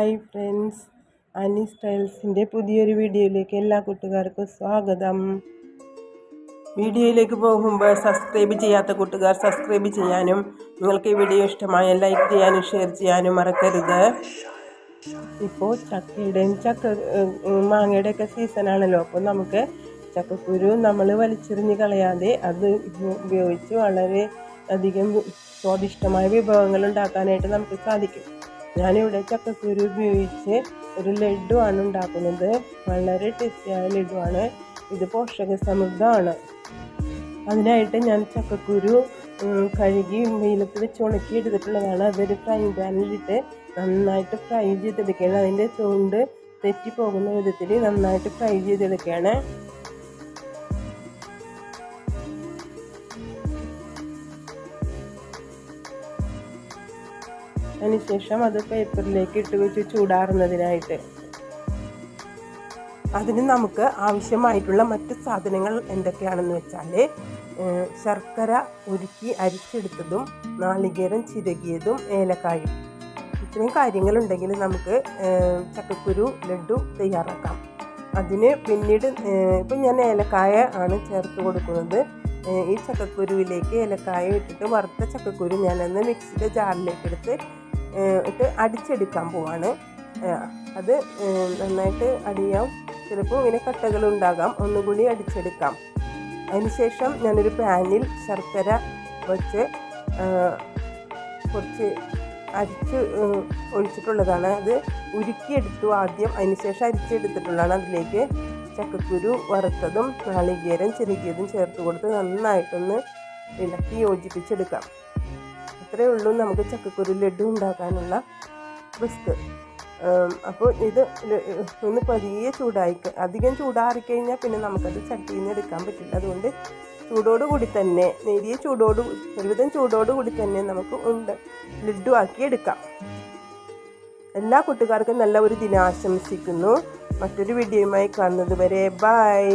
അനി സ്റ്റൈൽസിന്റെ പുതിയൊരു വീഡിയോയിലേക്ക് എല്ലാ കൂട്ടുകാർക്കും സ്വാഗതം. വീഡിയോയിലേക്ക് പോകുമ്പോൾ സബ്സ്ക്രൈബ് ചെയ്യാത്ത കൂട്ടുകാർ സബ്സ്ക്രൈബ് ചെയ്യാനും നിങ്ങൾക്ക് ഈ വീഡിയോ ഇഷ്ടമായ ലൈക്ക് ചെയ്യാനും ഷെയർ ചെയ്യാനും മറക്കരുത്. ഇപ്പോൾ ചക്കയുടെയും ചക്ക മാങ്ങയുടെയൊക്കെ സീസണാണല്ലോ. അപ്പോൾ നമുക്ക് ചക്കക്കുരു നമ്മൾ വലിച്ചെറിഞ്ഞ് കളയാതെ അത് ഉപയോഗിച്ച് വളരെ അധികം സ്വാദിഷ്ടമായ വിഭവങ്ങൾ ഉണ്ടാക്കാനായിട്ട് നമുക്ക് സാധിക്കും. ഞാനിവിടെ ചക്കക്കുരു ഉപയോഗിച്ച് ഒരു ലഡു ആണ് ഉണ്ടാക്കുന്നത്. വളരെ ടേസ്റ്റിയായ ലഡു ആണ് ഇത് പോഷക സമൃദ്ധമാണ് അതിനായിട്ട് ഞാൻ ചക്കക്കുരു കഴുകി വെയിലത്ത് വെച്ച് ഉണക്കി എടുത്തിട്ടുള്ളതാണ്. അതൊരു ഫ്രൈ പാനിലിട്ട് നന്നായിട്ട് ഫ്രൈ ചെയ്തെടുക്കുകയാണ്. അതിന്റെ ചൂണ്ട് തെറ്റിപ്പോകുന്ന വിധത്തിൽ നന്നായിട്ട് ഫ്രൈ ചെയ്തെടുക്കുകയാണ്. അതിനുശേഷം അത് പേപ്പറിലേക്ക് ഇട്ട് വെച്ച് ചൂടാറുന്നതിനായിട്ട്. അതിന് നമുക്ക് ആവശ്യമായിട്ടുള്ള മറ്റ് സാധനങ്ങൾ എന്തൊക്കെയാണെന്ന് വെച്ചാൽ ശർക്കര ഉരുക്കി അരിച്ചെടുത്തതും നാളികേരം ചിരകിയതും ഏലക്കായും. ഇത്രയും കാര്യങ്ങളുണ്ടെങ്കിൽ നമുക്ക് ചക്കക്കുരു ലഡു തയ്യാറാക്കാം. അതിന് പിന്നീട് ഇപ്പം ഞാൻ ഏലക്കായ ആണ് ചേർത്ത് കൊടുക്കുന്നത്. ഈ ചക്കക്കുരുവിലേക്ക് ഏലക്കായ ഇട്ടിട്ട് വറുത്ത ചക്കക്കുരു ഞാനന്ന് മിക്സിയുടെ ജാറിലേക്ക് എടുത്ത് ഇട്ട് അടിച്ചെടുക്കാൻ പോവാണ്. അത് നന്നായിട്ട് അടിയാം. ചിലപ്പോൾ ഇങ്ങനെ കട്ടകൾ ഉണ്ടാകാം. ഒന്നുകൂടി അടിച്ചെടുക്കാം. അതിനുശേഷം ഞാനൊരു പാനിൽ ശർക്കര വെച്ച് കുറച്ച് അരിച്ച് ഒഴിച്ചിട്ടുള്ളതാണ്. അത് ഉരുക്കിയെടുത്തു ആദ്യം. അതിനുശേഷം അരിച്ചെടുത്തിട്ടുള്ളതാണ്. അതിലേക്ക് ചക്കക്കുരു വറുത്തതും നാളികേരം ചെറുകിയതും ചേർത്ത് കൊടുത്ത് നന്നായിട്ടൊന്ന് ഇളക്കി യോജിപ്പിച്ചെടുക്കാം. അത്രയേ ഉള്ളൂ നമുക്ക് ചക്കക്കുരു ലഡു ഉണ്ടാക്കാനുള്ള റിസ്ക്. അപ്പോൾ ഇത് ഒന്ന് പതിയെ ചൂടായി അധികം അധികം ചൂടാറിക്കഴിഞ്ഞാൽ പിന്നെ നമുക്കത് ചട്ടിയിൽ നിന്ന് എടുക്കാൻ പറ്റില്ല. അതുകൊണ്ട് ചൂടോട് കൂടി തന്നെ നേരിയ ചൂടോട് ഒരുവിധം ചൂടോട് കൂടി തന്നെ നമുക്ക് ഉണ്ട് ലഡു ആക്കി എടുക്കാം. എല്ലാ കൂട്ടുകാർക്കും നല്ല ഒരു ദിനം ആശംസിക്കുന്നു മറ്റൊരു വീഡിയോയുമായി കാണുന്നത് വരെ ബൈ